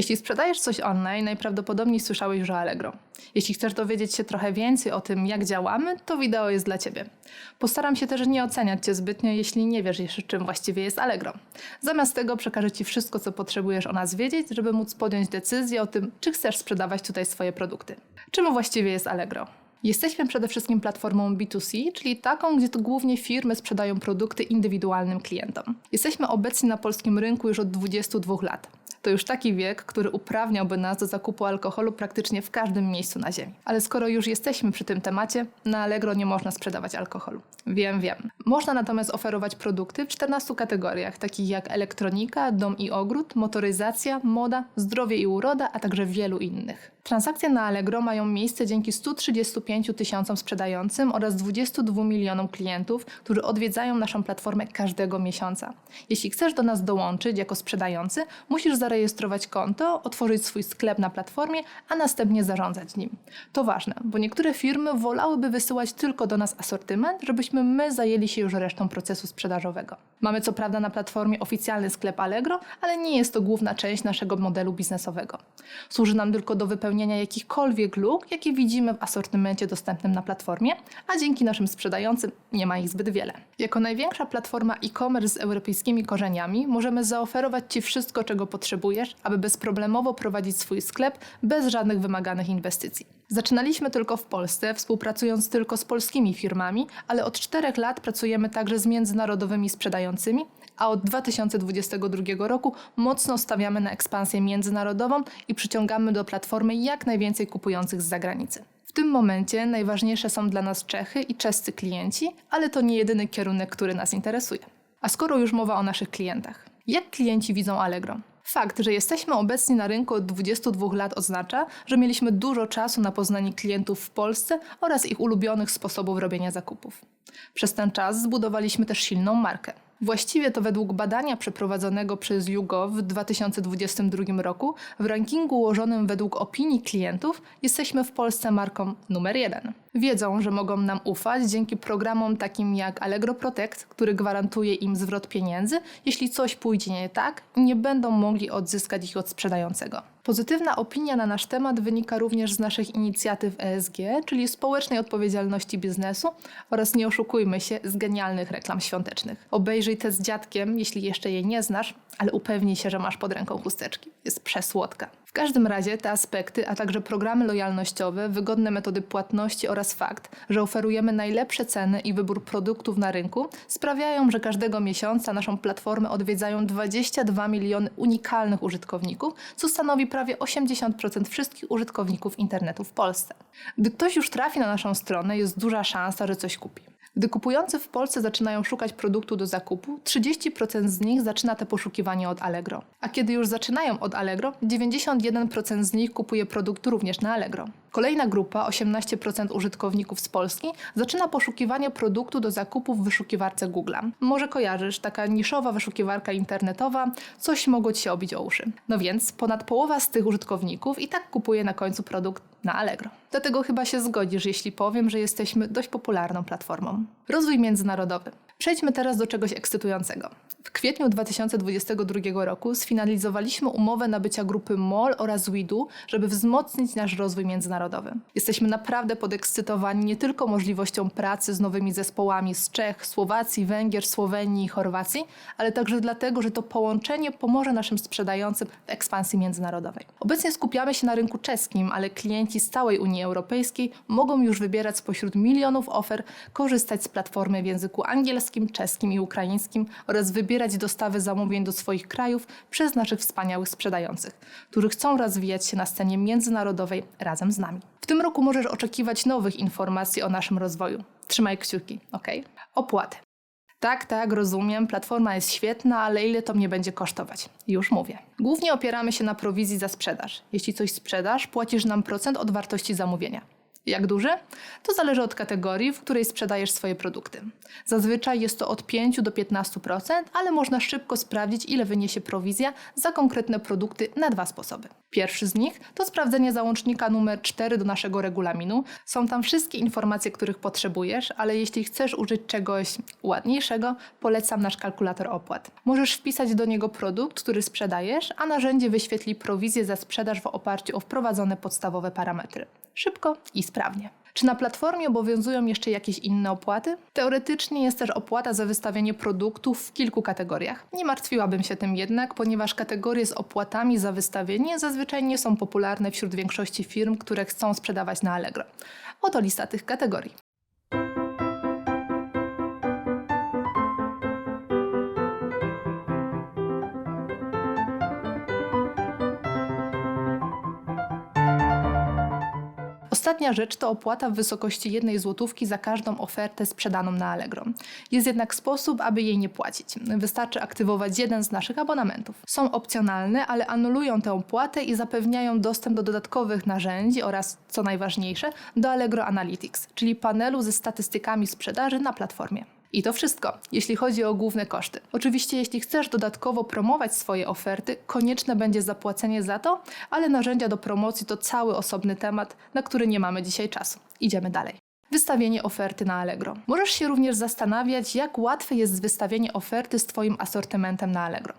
Jeśli sprzedajesz coś online, najprawdopodobniej słyszałeś już o Allegro. Jeśli chcesz dowiedzieć się trochę więcej o tym, jak działamy, to wideo jest dla Ciebie. Postaram się też nie oceniać Cię zbytnio, jeśli nie wiesz jeszcze, czym właściwie jest Allegro. Zamiast tego przekażę Ci wszystko, co potrzebujesz o nas wiedzieć, żeby móc podjąć decyzję o tym, czy chcesz sprzedawać tutaj swoje produkty. Czym właściwie jest Allegro? Jesteśmy przede wszystkim platformą B2C, czyli taką, gdzie to głównie firmy sprzedają produkty indywidualnym klientom. Jesteśmy obecni na polskim rynku już od 22 lat to już taki wiek, który uprawniałby nas do zakupu alkoholu praktycznie w każdym miejscu na ziemi. Ale skoro już jesteśmy przy tym temacie, na Allegro nie można sprzedawać alkoholu. Wiem, wiem. Można natomiast oferować produkty w 14 kategoriach, takich jak elektronika, dom i ogród, motoryzacja, moda, zdrowie i uroda, a także wielu innych. Transakcje na Allegro mają miejsce dzięki 135 tysiącom sprzedającym oraz 22 milionom klientów, którzy odwiedzają naszą platformę każdego miesiąca. Jeśli chcesz do nas dołączyć jako sprzedający, musisz zarejestrować konto, otworzyć swój sklep na platformie, a następnie zarządzać nim. To ważne, bo niektóre firmy wolałyby wysyłać tylko do nas asortyment, żebyśmy my zajęli się już resztą procesu sprzedażowego. Mamy co prawda na platformie oficjalny sklep Allegro, ale nie jest to główna część naszego modelu biznesowego. Służy nam tylko do wypełnienia jakichkolwiek luk, jakie widzimy w asortymencie dostępnym na platformie, a dzięki naszym sprzedającym nie ma ich zbyt wiele. Jako największa platforma e-commerce z europejskimi korzeniami możemy zaoferować Ci wszystko, czego potrzebujesz, aby bezproblemowo prowadzić swój sklep bez żadnych wymaganych inwestycji. Zaczynaliśmy tylko w Polsce, współpracując tylko z polskimi firmami, ale od czterech lat pracujemy także z międzynarodowymi sprzedającymi, a od 2022 roku mocno stawiamy na ekspansję międzynarodową i przyciągamy do platformy jak najwięcej kupujących z zagranicy. W tym momencie najważniejsze są dla nas Czechy i czescy klienci, ale to nie jedyny kierunek, który nas interesuje. A skoro już mowa o naszych klientach. Jak klienci widzą Allegro? Fakt, że jesteśmy obecni na rynku od 22 lat oznacza, że mieliśmy dużo czasu na poznanie klientów w Polsce oraz ich ulubionych sposobów robienia zakupów. Przez ten czas zbudowaliśmy też silną markę. Właściwie to według badania przeprowadzonego przez YouGov w 2022 roku w rankingu ułożonym według opinii klientów jesteśmy w Polsce marką numer jeden. Wiedzą, że mogą nam ufać dzięki programom takim jak Allegro Protect, który gwarantuje im zwrot pieniędzy, jeśli coś pójdzie nie tak i nie będą mogli odzyskać ich od sprzedającego. Pozytywna opinia na nasz temat wynika również z naszych inicjatyw ESG, czyli społecznej odpowiedzialności biznesu oraz nie oszukujmy się z genialnych reklam świątecznych. Obejrzyj te z dziadkiem, jeśli jeszcze jej nie znasz, ale upewnij się, że masz pod ręką chusteczki. Jest przesłodka. W każdym razie te aspekty, a także programy lojalnościowe, wygodne metody płatności oraz fakt, że oferujemy najlepsze ceny i wybór produktów na rynku, sprawiają, że każdego miesiąca naszą platformę odwiedzają 22 miliony unikalnych użytkowników, co stanowi prawie 80% wszystkich użytkowników internetu w Polsce. Gdy ktoś już trafi na naszą stronę, jest duża szansa, że coś kupi. Gdy kupujący w Polsce zaczynają szukać produktu do zakupu, 30% z nich zaczyna te poszukiwania od Allegro. A kiedy już zaczynają od Allegro, 91% z nich kupuje produkt również na Allegro. Kolejna grupa, 18% użytkowników z Polski, zaczyna poszukiwanie produktu do zakupu w wyszukiwarce Google. Może kojarzysz, taka niszowa wyszukiwarka internetowa, coś mogło Ci się obić o uszy. No więc ponad połowa z tych użytkowników i tak kupuje na końcu produkt na Allegro. Dlatego chyba się zgodzisz, jeśli powiem, że jesteśmy dość popularną platformą. Rozwój międzynarodowy. Przejdźmy teraz do czegoś ekscytującego. W kwietniu 2022 roku sfinalizowaliśmy umowę nabycia grupy MOL oraz WIDU, żeby wzmocnić nasz rozwój międzynarodowy. Jesteśmy naprawdę podekscytowani nie tylko możliwością pracy z nowymi zespołami z Czech, Słowacji, Węgier, Słowenii i Chorwacji, ale także dlatego, że to połączenie pomoże naszym sprzedającym w ekspansji międzynarodowej. Obecnie skupiamy się na rynku czeskim, ale klienci z całej Unii Europejskiej mogą już wybierać spośród milionów ofer, korzystać z platformy w języku angielskim, czeskim i ukraińskim oraz wybierać wybierać dostawy zamówień do swoich krajów przez naszych wspaniałych sprzedających, którzy chcą rozwijać się na scenie międzynarodowej razem z nami. W tym roku możesz oczekiwać nowych informacji o naszym rozwoju. Trzymaj kciuki, ok? Opłaty. Tak, tak, rozumiem, platforma jest świetna, ale ile to mnie będzie kosztować? Już mówię. Głównie opieramy się na prowizji za sprzedaż. Jeśli coś sprzedasz, płacisz nam procent od wartości zamówienia. Jak duży? To zależy od kategorii, w której sprzedajesz swoje produkty. Zazwyczaj jest to od 5 do 15%, ale można szybko sprawdzić, ile wyniesie prowizja za konkretne produkty na dwa sposoby. Pierwszy z nich to sprawdzenie załącznika numer 4 do naszego regulaminu. Są tam wszystkie informacje, których potrzebujesz, ale jeśli chcesz użyć czegoś ładniejszego, polecam nasz kalkulator opłat. Możesz wpisać do niego produkt, który sprzedajesz, a narzędzie wyświetli prowizję za sprzedaż w oparciu o wprowadzone podstawowe parametry. Szybko i sprawnie. Czy na platformie obowiązują jeszcze jakieś inne opłaty? Teoretycznie jest też opłata za wystawienie produktów w kilku kategoriach. Nie martwiłabym się tym jednak, ponieważ kategorie z opłatami za wystawienie zazwyczaj nie są popularne wśród większości firm, które chcą sprzedawać na Allegro. Oto lista tych kategorii. Ostatnia rzecz to opłata w wysokości jednej złotówki za każdą ofertę sprzedaną na Allegro. Jest jednak sposób, aby jej nie płacić. Wystarczy aktywować jeden z naszych abonamentów. Są opcjonalne, ale anulują tę opłatę i zapewniają dostęp do dodatkowych narzędzi oraz, co najważniejsze, do Allegro Analytics, czyli panelu ze statystykami sprzedaży na platformie. I to wszystko, jeśli chodzi o główne koszty. Oczywiście, jeśli chcesz dodatkowo promować swoje oferty, konieczne będzie zapłacenie za to, ale narzędzia do promocji to cały osobny temat, na który nie mamy dzisiaj czasu. Idziemy dalej. Wystawienie oferty na Allegro. Możesz się również zastanawiać, jak łatwe jest wystawienie oferty z Twoim asortymentem na Allegro.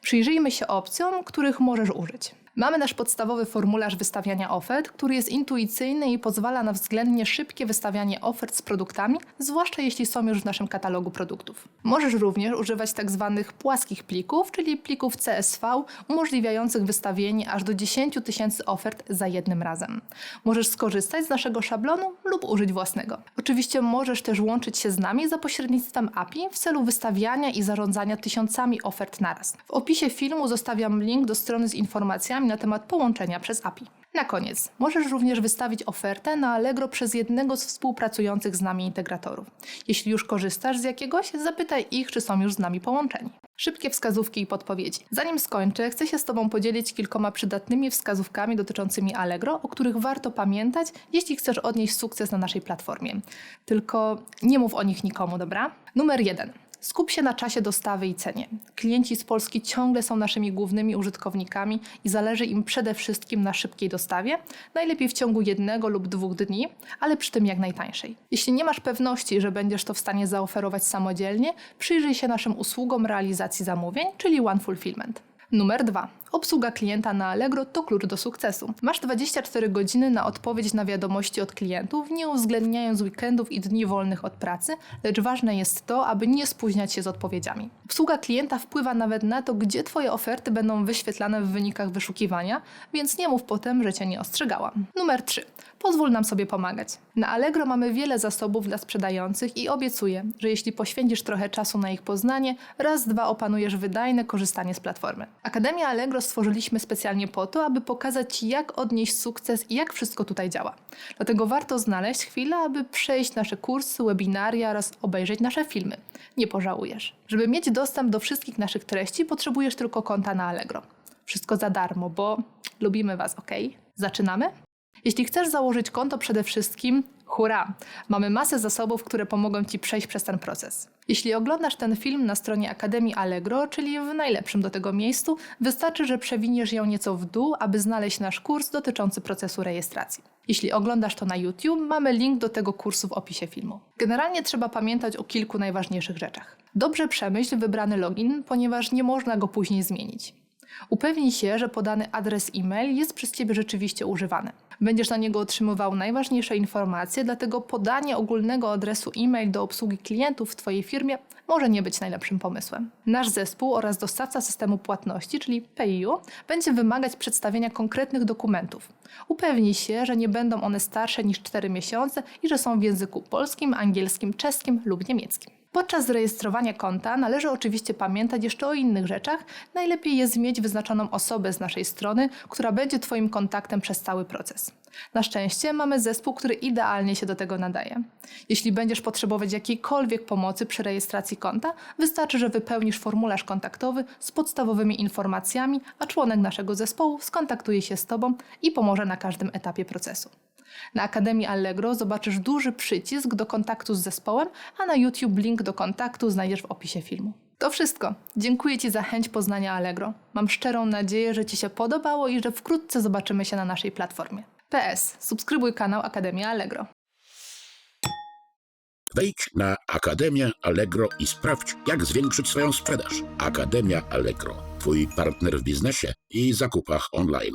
Przyjrzyjmy się opcjom, których możesz użyć. Mamy nasz podstawowy formularz wystawiania ofert, który jest intuicyjny i pozwala na względnie szybkie wystawianie ofert z produktami, zwłaszcza jeśli są już w naszym katalogu produktów. Możesz również używać tzw. Tak płaskich plików, czyli plików CSV, umożliwiających wystawienie aż do 10 tysięcy ofert za jednym razem. Możesz skorzystać z naszego szablonu lub użyć własnego. Oczywiście możesz też łączyć się z nami za pośrednictwem API w celu wystawiania i zarządzania tysiącami ofert naraz. W opisie filmu zostawiam link do strony z informacjami na temat połączenia przez API. Na koniec, możesz również wystawić ofertę na Allegro przez jednego z współpracujących z nami integratorów. Jeśli już korzystasz z jakiegoś, zapytaj ich, czy są już z nami połączeni. Szybkie wskazówki i podpowiedzi. Zanim skończę, chcę się z Tobą podzielić kilkoma przydatnymi wskazówkami dotyczącymi Allegro, o których warto pamiętać, jeśli chcesz odnieść sukces na naszej platformie. Tylko nie mów o nich nikomu, dobra? Numer jeden. Skup się na czasie dostawy i cenie. Klienci z Polski ciągle są naszymi głównymi użytkownikami i zależy im przede wszystkim na szybkiej dostawie, najlepiej w ciągu jednego lub dwóch dni, ale przy tym jak najtańszej. Jeśli nie masz pewności, że będziesz to w stanie zaoferować samodzielnie, przyjrzyj się naszym usługom realizacji zamówień, czyli One Fulfillment. Numer 2. Obsługa klienta na Allegro to klucz do sukcesu. Masz 24 godziny na odpowiedź na wiadomości od klientów, nie uwzględniając weekendów i dni wolnych od pracy, lecz ważne jest to, aby nie spóźniać się z odpowiedziami. Obsługa klienta wpływa nawet na to, gdzie Twoje oferty będą wyświetlane w wynikach wyszukiwania, więc nie mów potem, że Cię nie ostrzegałam. Numer 3. Pozwól nam sobie pomagać. Na Allegro mamy wiele zasobów dla sprzedających i obiecuję, że jeśli poświęcisz trochę czasu na ich poznanie, raz, dwa opanujesz wydajne korzystanie z platformy. Akademia Allegro stworzyliśmy specjalnie po to, aby pokazać jak odnieść sukces i jak wszystko tutaj działa. Dlatego warto znaleźć chwilę, aby przejść nasze kursy, webinaria oraz obejrzeć nasze filmy. Nie pożałujesz. Żeby mieć dostęp do wszystkich naszych treści, potrzebujesz tylko konta na Allegro. Wszystko za darmo, bo lubimy Was, ok? Zaczynamy? Jeśli chcesz założyć konto przede wszystkim, hurra! Mamy masę zasobów, które pomogą Ci przejść przez ten proces. Jeśli oglądasz ten film na stronie Akademii Allegro, czyli w najlepszym do tego miejscu, wystarczy, że przewiniesz ją nieco w dół, aby znaleźć nasz kurs dotyczący procesu rejestracji. Jeśli oglądasz to na YouTube, mamy link do tego kursu w opisie filmu. Generalnie trzeba pamiętać o kilku najważniejszych rzeczach. Dobrze przemyśl wybrany login, ponieważ nie można go później zmienić. Upewnij się, że podany adres e-mail jest przez Ciebie rzeczywiście używany. Będziesz na niego otrzymywał najważniejsze informacje, dlatego podanie ogólnego adresu e-mail do obsługi klientów w Twojej firmie może nie być najlepszym pomysłem. Nasz zespół oraz dostawca systemu płatności, czyli PayU, będzie wymagać przedstawienia konkretnych dokumentów. Upewnij się, że nie będą one starsze niż 4 miesiące i że są w języku polskim, angielskim, czeskim lub niemieckim. Podczas rejestrowania konta należy oczywiście pamiętać jeszcze o innych rzeczach. Najlepiej jest mieć wyznaczoną osobę z naszej strony, która będzie Twoim kontaktem przez cały proces. Na szczęście mamy zespół, który idealnie się do tego nadaje. Jeśli będziesz potrzebować jakiejkolwiek pomocy przy rejestracji konta, wystarczy, że wypełnisz formularz kontaktowy z podstawowymi informacjami, a członek naszego zespołu skontaktuje się z Tobą i pomoże na każdym etapie procesu. Na Akademii Allegro zobaczysz duży przycisk do kontaktu z zespołem, a na YouTube link do kontaktu znajdziesz w opisie filmu. To wszystko. Dziękuję Ci za chęć poznania Allegro. Mam szczerą nadzieję, że Ci się podobało i że wkrótce zobaczymy się na naszej platformie. PS. Subskrybuj kanał Akademia Allegro. Wejdź na Akademię Allegro i sprawdź, jak zwiększyć swoją sprzedaż. Akademia Allegro, Twój partner w biznesie i zakupach online.